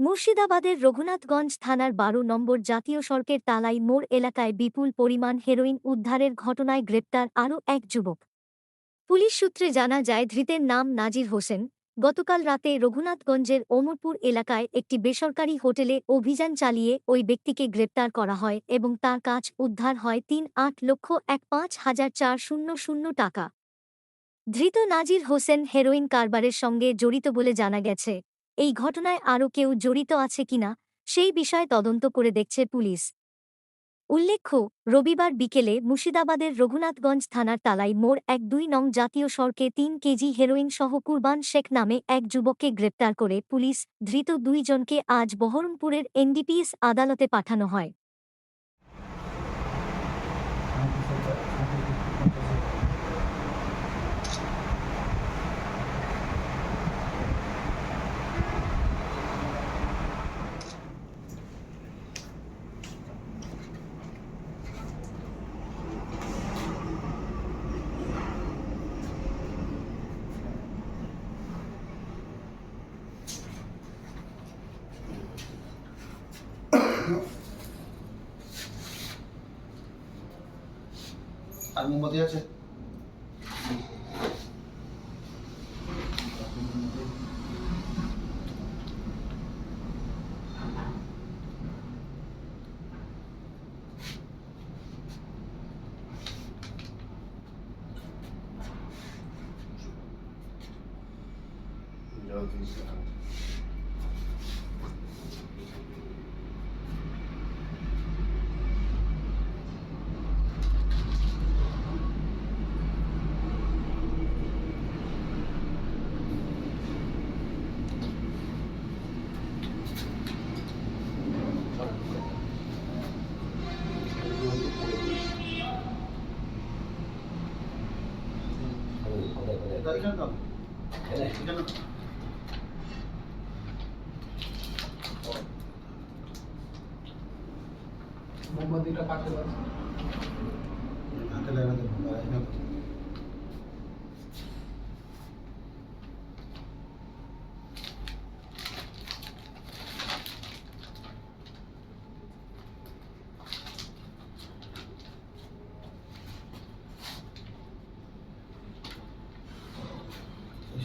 মুর্শিদাবাদের রঘুনাথগঞ্জ থানার বারো নম্বর জাতীয় সড়কের তালাই মোড় এলাকায় বিপুল পরিমাণ হেরোইন উদ্ধারের ঘটনায় গ্রেপ্তার আরও এক যুবক। পুলিশ সূত্রে জানা যায়, ধৃতের নাম নাজির হোসেন। গতকাল রাতে রঘুনাথগঞ্জের ওমরপুর এলাকায় একটি বেসরকারি হোটেলে অভিযান চালিয়ে ওই ব্যক্তিকে গ্রেপ্তার করা হয় এবং তার কাজ উদ্ধার হয় তিন আট লক্ষ এক পাঁচ হাজার চার শূন্য শূন্য টাকা। ধৃত নাজির হোসেন হেরোইন কারবারের সঙ্গে জড়িত বলে জানা গেছে এই ঘটনায় আরও কেউ জড়িত আছে কিনা, সেই বিষয়ে তদন্ত করে দেখছে পুলিশ। উল্লেখ্য, রবিবার বিকেলে মুর্শিদাবাদের রঘুনাথগঞ্জ থানার তালাই মোড় এক দুই নং জাতীয় সড়কে তিন কেজি হেরোইন সহ কুরবান শেখ নামে এক যুবককে গ্রেপ্তার করে পুলিশ, ধৃত দুইজনকে আজ বহরমপুরের এনডিপিএস আদালতে পাঠানো হয়। আর মোমবাতি আছে জল দিয়েছি। এটা এখানে দাও মোমবাতিটা পাশে পারছি হাতে লাগাতে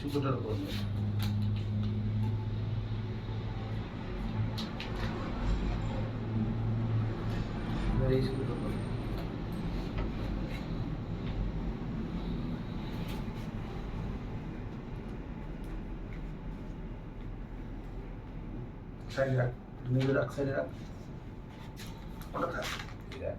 সুতোটার উপর দাও। এবার এই সুতোটার উপর দাও। সাইডে রাখ তুমি রাখ সাইডে রাখ ওটা থাক ঠিক আছে